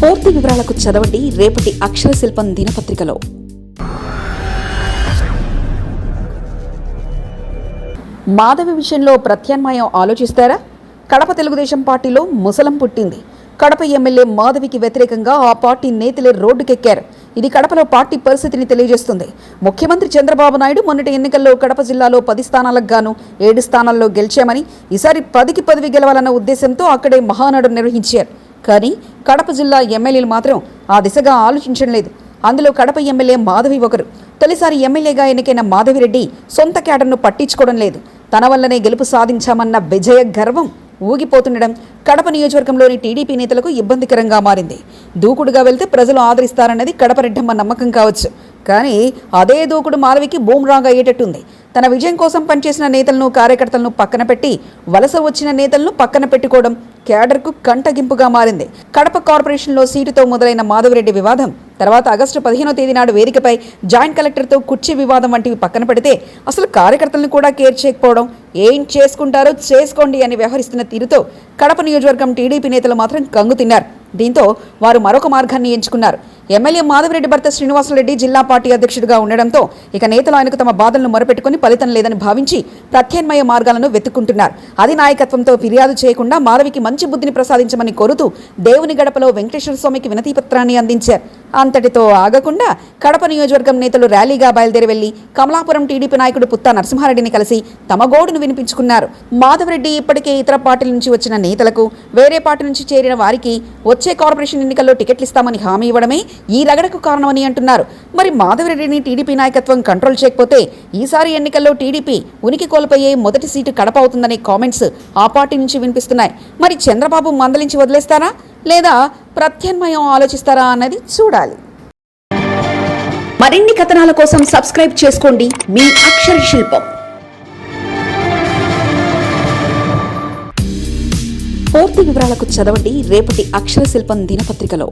పూర్తి వివరాలకు చదవండి రేపటి అక్షర శిల్పం దినపత్రికలో. మాధవి విషయంలో ప్రత్యామ్నాయం ఆలోచిస్తారా? కడప తెలుగుదేశం పార్టీలో ముసలం పుట్టింది. కడప ఎమ్మెల్యే మాధవికి వ్యతిరేకంగా ఆ పార్టీ నేతలే రోడ్డుకెక్కారు. ఇది కడపలో పార్టీ పరిస్థితిని తెలియజేస్తుంది. ముఖ్యమంత్రి చంద్రబాబు నాయుడు మొన్నటి ఎన్నికల్లో కడప జిల్లాలో పది స్థానాలకు గాను ఏడు స్థానాల్లో గెలిచామని ఈసారి పదికి పదవి గెలవాలన్న ఉద్దేశంతో అక్కడే మహానాడు నిర్వహించారు. కానీ కడప జిల్లా ఎమ్మెల్యేలు మాత్రం ఆ దిశగా ఆలోచించడం లేదు. అందులో కడప ఎమ్మెల్యే మాధవి ఒకరు. తొలిసారి ఎమ్మెల్యేగా ఎన్నికైన మాధవిరెడ్డి సొంత క్యాడర్ను పట్టించుకోవడం లేదు. తన వల్లనే గెలుపు సాధించామన్న విజయ గర్వం ఊగిపోతుండడం కడప నియోజకవర్గంలోని టీడీపీ నేతలకు ఇబ్బందికరంగా మారింది. దూకుడుగా వెళ్తే ప్రజలు ఆదరిస్తారన్నది కడప రెడ్డమ్మ నమ్మకం కావచ్చు. కానీ అదే దూకుడు మాధవికి బూమ్రాంగ్ అయ్యేటట్టుంది. తన విజయం కోసం పనిచేసిన నేతలను కార్యకర్తలను పక్కన పెట్టి వలస వచ్చిన నేతలను పక్కన పెట్టుకోవడం క్యాడర్కు కంటగింపుగా మారింది. కడప కార్పొరేషన్లో సీటుతో మొదలైన మాధవరెడ్డి వివాదం తర్వాత ఆగస్టు పదిహేనో తేదీ నాడు వేదికపై జాయింట్ కలెక్టర్తో కుర్చీ వివాదం వంటివి పక్కన పెడితే అసలు కార్యకర్తలను కూడా కేర్ చేయకపోవడం ఏం చేసుకుంటారో చేసుకోండి అని వ్యవహరిస్తున్న తీరుతో కడప నియోజకవర్గం టీడీపీ నేతలు మాత్రం కంగు తిన్నారు. దీంతో వారు మరొక మార్గాన్ని ఎంచుకున్నారు. ఎమ్మెల్యే మాధవిరెడ్డి భర్త శ్రీనివాసరెడ్డి జిల్లా పార్టీ అధ్యక్షుడిగా ఉండడంతో ఇక నేతలు ఆయనకు తమ బాధలను మొరపెట్టుకుని ఫలితం లేదని భావించి ప్రత్యామ్నాయ మార్గాలను వెతుక్కుంటున్నారు. అది నాయకత్వంతో ఫిర్యాదు చేయకుండా మాధవికి మంచి బుద్ధిని ప్రసాదించమని కోరుతూ దేవుని గడపలో వెంకటేశ్వర స్వామికి వినతి పత్రాన్ని అందించారు. అంతటితో ఆగకుండా కడప నియోజకవర్గం నేతలు ర్యాలీగా బయలుదేరి వెళ్ళి కమలాపురం టీడీపీ నాయకుడు పుత్తా నరసింహారెడ్డిని కలిసి తమ గోడును వినిపించుకున్నారు. మాధవరెడ్డి ఇప్పటికే ఇతర పార్టీల నుంచి వచ్చిన నేతలకు వేరే పార్టీ నుంచి చేరిన వారికి వచ్చే కార్పొరేషన్ ఎన్నికల్లో టికెట్లు ఇస్తామని హామీ ఇవ్వడమే ఈ రగడకు కారణమని అంటున్నారు. మరి మాధవిరెడ్డిని టీడీపీ నాయకత్వం కంట్రోల్ చేయకపోతే ఈసారి ఎన్నికల్లో టీడీపీ ఉనికి కోల్పోయే మొదటి సీటు కడప అవుతుందనే కామెంట్స్ ఆ పార్టీ నుంచి వినిపిస్తున్నాయి. మరి చంద్రబాబు మందలించి వదిలేస్తారా? లేదా ప్రత్యామ్నాయం ఆలోచిస్తారా అన్నది చూడాలి. మరిన్ని కథనాల కోసం సబ్స్క్రైబ్ చేసుకోండి మీ అక్షర శిల్పం. పూర్తి వివరాలకు చదవండి రేపటి అక్షర శిల్పం దినపత్రికలో.